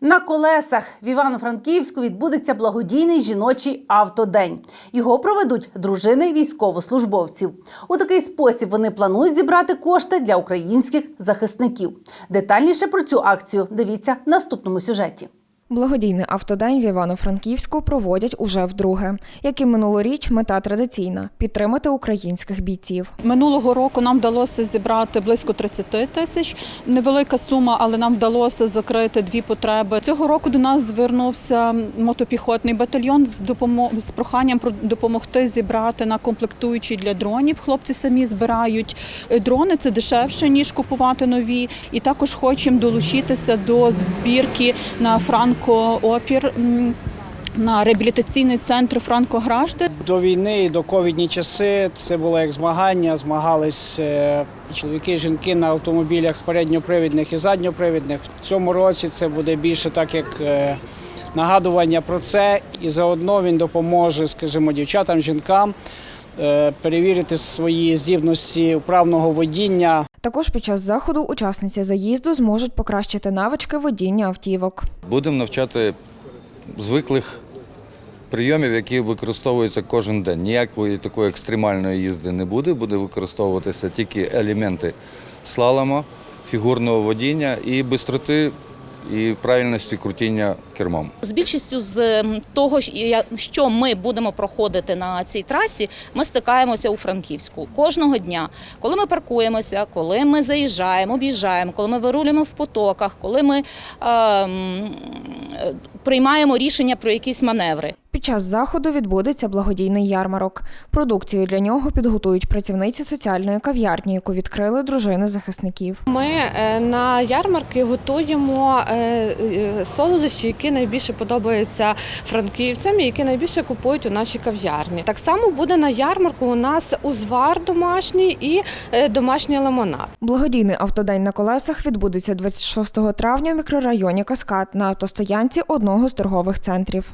На колесах в Івано-Франківську відбудеться благодійний жіночий автодень. Його проведуть дружини військовослужбовців. У такий спосіб вони планують зібрати кошти для українських захисників. Детальніше про цю акцію дивіться в наступному сюжеті. Благодійний автодень в Івано-Франківську проводять уже вдруге. Як і минулоріч, мета традиційна підтримати українських бійців. Минулого року нам вдалося зібрати близько 30 тисяч. Невелика сума, але нам вдалося закрити дві потреби. Цього року до нас звернувся мотопіхотний батальйон з допомо- з проханням про допомогти зібрати на комплектуючі для дронів. Хлопці самі збирають Е, дрони. Це дешевше ніж купувати нові. І також хочемо долучитися до збірки на франко-опір. На реабілітаційний центр Франко Гражди До війни і до ковідні часи це було як змагання. Змагались е, чоловіки і жінки на автомобілях передньопривідних і задньопривідних. В цьому році це буде більше так, як е, нагадування про це, і заодно він допоможе, скажімо, дівчатам, жінкам е, перевірити свої здібності управного водіння. Також під час заходу учасниці заїзду зможуть покращити навички водіння автівок. Будемо навчати звиклих прийомів, які використовуються кожен день. Ніякої такої екстремальної їзди не буде, буде використовуватися тільки елементи слалома, фігурного водіння і бистроти і правильності крутіння кермом. З більшістю з того, що ми будемо проходити на цій трасі, ми стикаємося у Франківську кожного дня. Коли ми паркуємося, коли ми заїжджаємо, об'їжджаємо, коли ми вирулюємо в потоках, коли ми ем, е, приймаємо рішення про якісь маневри. Час заходу відбудеться благодійний ярмарок. Продукцію для нього підготують працівниці соціальної кав'ярні, яку відкрили дружини захисників. Ми е, на ярмарки готуємо е, е, солодощі, які найбільше подобаються франківцям, які найбільше купують у нашій кав'ярні. Так само буде на ярмарку у нас узвар домашній і домашній лимонад. Благодійний автодень на колесах відбудеться 26 травня в мікрорайоні Каскад на автостоянці одного з торгових центрів.